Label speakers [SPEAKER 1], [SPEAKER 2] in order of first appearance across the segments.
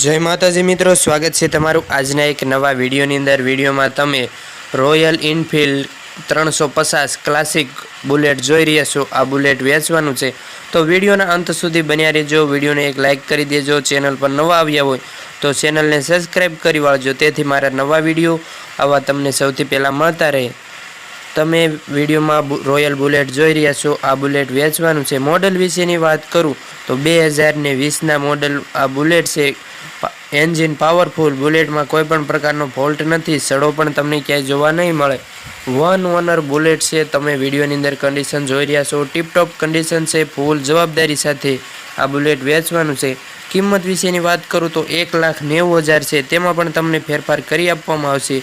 [SPEAKER 1] જય માતાજી મિત્રો, સ્વાગત છે તમારું આજના એક નવા વિડીયોની અંદર. વિડીયોમાં તમે રોયલ ઇનફિલ્ડ ત્રણસો પચાસ ક્લાસિક બુલેટ જોઈ રહ્યા છો. આ બુલેટ વેચવાનું છે. તો વિડીયોના અંત સુધી બન્યા રહેજો. વિડીયોને એક લાઇક કરી દેજો. ચેનલ પર નવા આવ્યા હોય તો ચેનલને સબસ્ક્રાઈબ કરી વાળજો. તેથી મારા નવા વીડિયો આવા તમને સૌથી પહેલાં મળતા રહે. તમે વિડીયોમાં રોયલ બુલેટ જોઈ રહ્યા છો. આ બુલેટ વેચવાનું છે. મોડલ વિશેની વાત કરું તો બે હજાર ને વીસના મોડલ આ બુલેટ છે. એન્જિન પાવરફુલ બુલેટમાં કોઈ પણ પ્રકારનો ફોલ્ટ નથી, સડો પણ તમને ક્યાંય જોવા નહીં મળે. વન ઓનર બુલેટ છે, તમે વિડીયોની અંદર કન્ડિશન જોઈ રહ્યા છો. ટીપટોપ કન્ડિશન છે ફૂલ જવાબદારી સાથે આ બુલેટ વેચવાનું છે. કિંમત વિશેની વાત કરું તો એક લાખ નેવું હજાર છે, તેમાં પણ તમને ફેરફાર કરી આપવામાં આવશે.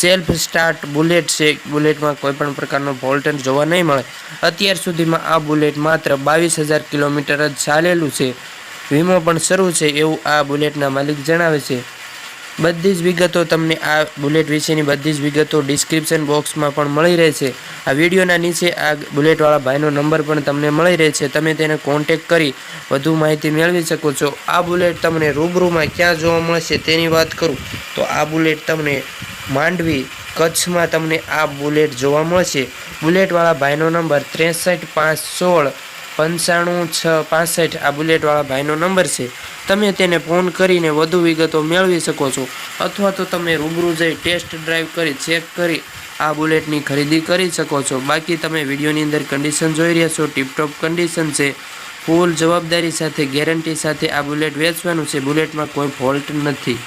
[SPEAKER 1] સેલ્ફ સ્ટાર્ટ બુલેટ છે બુલેટમાં કોઈ પણ પ્રકારનો ફોલ્ટ જોવા નહીં મળે. અત્યાર સુધીમાં આ બુલેટ માત્ર બાવીસ હજાર કિલોમીટર જ ચાલેલું છે. વીમો પણ શરૂ છે એવું આ બુલેટના માલિક જણાવે છે. બધી જ વિગતો તમને આ બુલેટ વિશેની બધી જ વિગતો ડિસ્ક્રિપ્શન બોક્સમાં પણ મળી રહે છે. આ વિડીયોના નીચે આ બુલેટવાળા ભાઈનો નંબર પણ તમને મળી રહે છે. તમે તેને કોન્ટેક કરી વધુ માહિતી મેળવી શકો છો. આ બુલેટ તમને રૂબરૂમાં ક્યાં જોવા મળશે તેની વાત કરું. તો આ બુલેટ તમને માંડવી કચ્છમાં તમને આ બુલેટ જોવા મળશે. બુલેટવાળા ભાઈનો નંબર ત્રેસઠ પાંચ સોળ પંચાણું છ પાસઠ આ બુલેટવાળા ભાઈનો નંબર છે. તમે તેને ફોન કરીને વધુ વિગતો મેળવી શકો છો. અથવા તો તમે રૂબરૂ જઈ ટેસ્ટ ડ્રાઈવ કરી ચેક કરી આ બુલેટની ખરીદી કરી શકો છો. બાકી તમે વિડીયોની અંદર કન્ડિશન જોઈ રહ્યા છો. ટીપટોપ કન્ડિશન છે. ફૂલ જવાબદારી સાથે, ગેરંટી સાથે આ બુલેટ વેચવાનું છે. બુલેટમાં કોઈ ફોલ્ટ નથી.